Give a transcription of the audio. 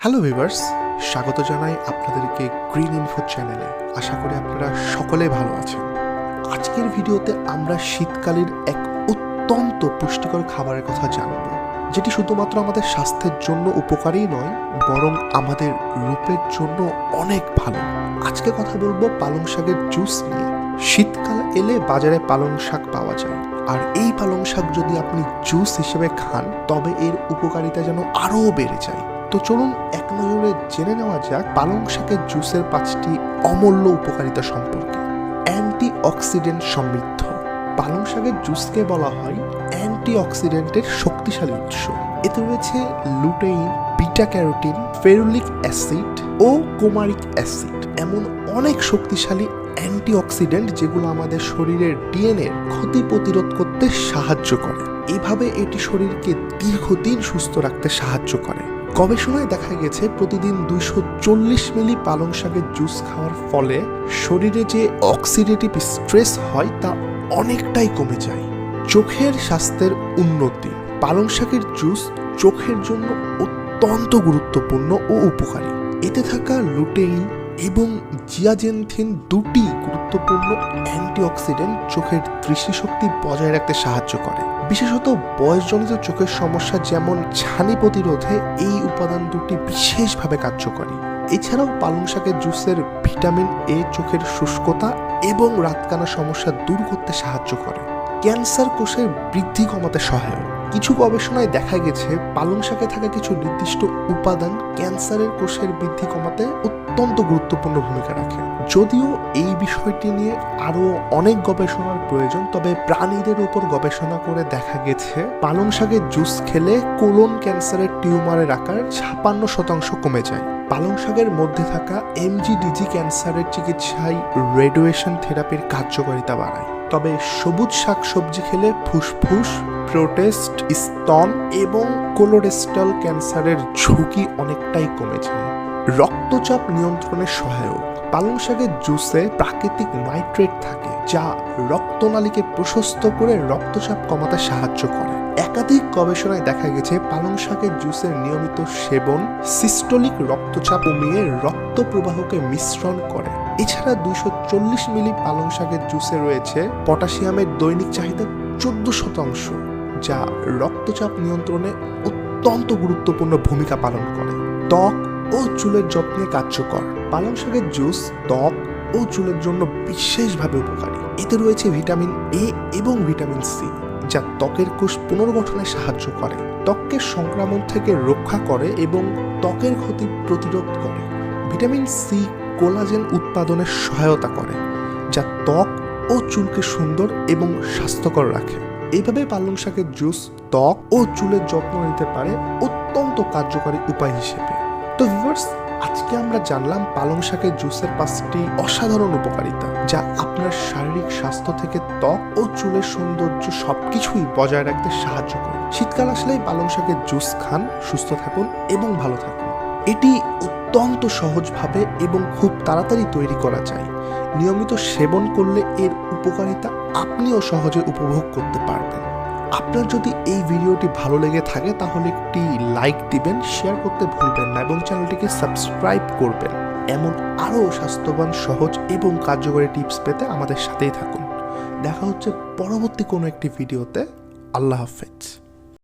Hello viewers স্বাগত জানাই আপনাদেরকে গ্রিন ইনফো চ্যানেলে আশা করি আপনারা সকলে ভালো আছেন। আজকের ভিডিওতে আমরা শীতকালের এক অত্যন্ত পুষ্টিকর খাবারের কথা জানব। যেটি শুধুমাত্র আমাদের স্বাস্থ্যের জন্য উপকারী নয়, বরং আমাদের রূপের জন্য অনেক ভালো। আজকে কথা বলব পালং শাকের জুস নিয়ে। শীতকাল এলে বাজারে পালং শাক পাওয়া যায়। আর এই পালং শাক যদি আপনি জুস হিসেবে খান, তবে এর উপকারিতা যেন আরও বেড়ে যায়। তো চলুন এক নজরে জেনে নেওয়া যাক পালং শাকের জুসের পাঁচটি অমূল্য উপকারিতা সম্পর্কে। অ্যান্টি অক্সিডেন্ট সমৃদ্ধ। পালং শাকের জুসকে বলা হয় অ্যান্টি অক্সিডেন্টের শক্তিশালী উৎস। এতে রয়েছে lutein beta carotene ferulic acid ও কোমারিক অ্যাসিড। এমন অনেক শক্তিশালী অ্যান্টি অক্সিডেন্ট যেগুলো আমাদের শরীরের ডিএনএ ক্ষতি প্রতিরোধ করতে সাহায্য করে। এভাবে এটি শরীরকে দীর্ঘদিন সুস্থ রাখতে সাহায্য করে। গবেষণায় দেখা গেছে প্রতিদিন দুইশো চল্লিশ মিলি পালং শাকের জুস খাওয়ার ফলে শরীরে যে অক্সিডেটিভ স্ট্রেস হয় তা অনেকটাই কমে যায়। চোখের স্বাস্থ্যের উন্নতি। পালং শাকের জুস চোখের জন্য অত্যন্ত গুরুত্বপূর্ণ ও উপকারী। এতে থাকা লুটেইন এবং জিয়াজেনথিন দুটি গুরুত্বপূর্ণ অ্যান্টিঅক্সিডেন্ট চোখের দৃষ্টিশক্তি বজায় রাখতে সাহায্য করে। বিশেষত বয়সজনিত চোখের সমস্যা যেমন ছানি প্রতিরোধে এই উপাদান দুটি বিশেষভাবে কার্যকরী। এছাড়াও পালং শাকের জুসের ভিটামিন এ চোখের শুষ্কতা এবং রাতকানা সমস্যা দূর করতে সাহায্য করে। ক্যান্সার কোষের বৃদ্ধি কমাতে সহায়ক। কিছু গবেষণায় দেখা গেছে, পালং শাকে থাকা কিছু নির্দিষ্ট উপাদান ক্যান্সারের কোষের বৃদ্ধি কমাতে অত্যন্ত গুরুত্বপূর্ণ ভূমিকা রাখে। যদিও এই বিষয়টি নিয়ে আরও অনেক গবেষণার প্রয়োজন, তবে প্রাণীদের উপর গবেষণা করে দেখা গেছে, পালং শাকের জুস খেলে কোলন ক্যান্সারের টিউমারের আকার ছাপান্ন শতাংশ কমে যায়। পালং শাকের মধ্যে থাকা এমজিডিজি ক্যান্সারের চিকিৎসায় রেডিয়েশন থেরাপির কার্যকারিতা বাড়ায়। তবে সবুজ শাকসবজি খেলে ফুসফুস, প্রোটেস্ট, স্তন এবং কোলোরেস্টল ক্যান্সারের ঝুঁকি অনেকটাই কমে যায় রক্তচাপ নিয়ন্ত্রণে সহায়ক। পালং শাকের জুসে প্রাকৃতিক নাইট্রেট থাকে, যা রক্তনালীকে প্রশস্ত করে রক্তচাপ কমাতে সাহায্য করে। একাধিক গবেষণায় দেখা গেছে, পালং শাকের জুসের নিয়মিত সেবন সিস্টোলিক রক্তচাপ কমিয়ে রক্ত প্রবাহকে মিশ্রণ করে। এছাড়া দুইশো চল্লিশ মিলি পালং শাকের জুসে রয়েছে পটাশিয়ামের দৈনিক চাহিদা চোদ্দ শতাংশ, যা রক্তচাপ নিয়ন্ত্রণে অত্যন্ত গুরুত্বপূর্ণ ভূমিকা পালন করে। ত্বক ও চুলের যত্নে কার্যকর। পালং শাকের জুস ত্বক ও চুলের জন্য বিশেষভাবে উপকারী। এতে রয়েছে ভিটামিন এ এবং ভিটামিন সি, যা ত্বকের কোষ পুনর্গঠনে সাহায্য করে। ত্বককে সংক্রমণ থেকে রক্ষা করে এবং ত্বকের ক্ষতি প্রতিরোধ করে। ভিটামিন সি কোলাজেন উৎপাদনে সহায়তা করে, যা ত্বক ও চুলকে সুন্দর এবং স্বাস্থ্যকর রাখে। এইভাবে পালং শাকের জুস, ত্বক ও চুলের যত্ন নিতে পারে অত্যন্ত কার্যকরী উপায় হিসেবে। তো ভিউয়ার্স আজকে আমরা জানলাম পালং শাকের জুসের পাঁচটি অসাধারণ উপকারিতা, যা আপনার শারীরিক স্বাস্থ্য থেকে ত্বক ও চুলের সৌন্দর্য সবকিছুই বজায় রাখতে সাহায্য করে। শীতকাল আসলেই পালং শাকের জুস খান, সুস্থ থাকুন এবং ভালো থাকুন। এটি অত্যন্ত সহজভাবে এবং খুব তাড়াতাড়ি তৈরি করা যায়। নিয়মিত সেবন করলে এর উপকারিতা আপনিও সহজে উপভোগ করতে পারবেন। আপনার যদি এই ভিডিওটি ভালো লেগে থাকে, তাহলে একটি লাইক দিবেন, শেয়ার করতে ভুলবেন না এবং চ্যানেলটিকে সাবস্ক্রাইব করবেন। এমন আরও স্বাস্থ্যবান, সহজ এবং কার্যকরী টিপস পেতে আমাদের সাথেই থাকুন। দেখা হচ্ছে পরবর্তী কোনো একটি ভিডিওতে। আল্লাহ হাফেজ।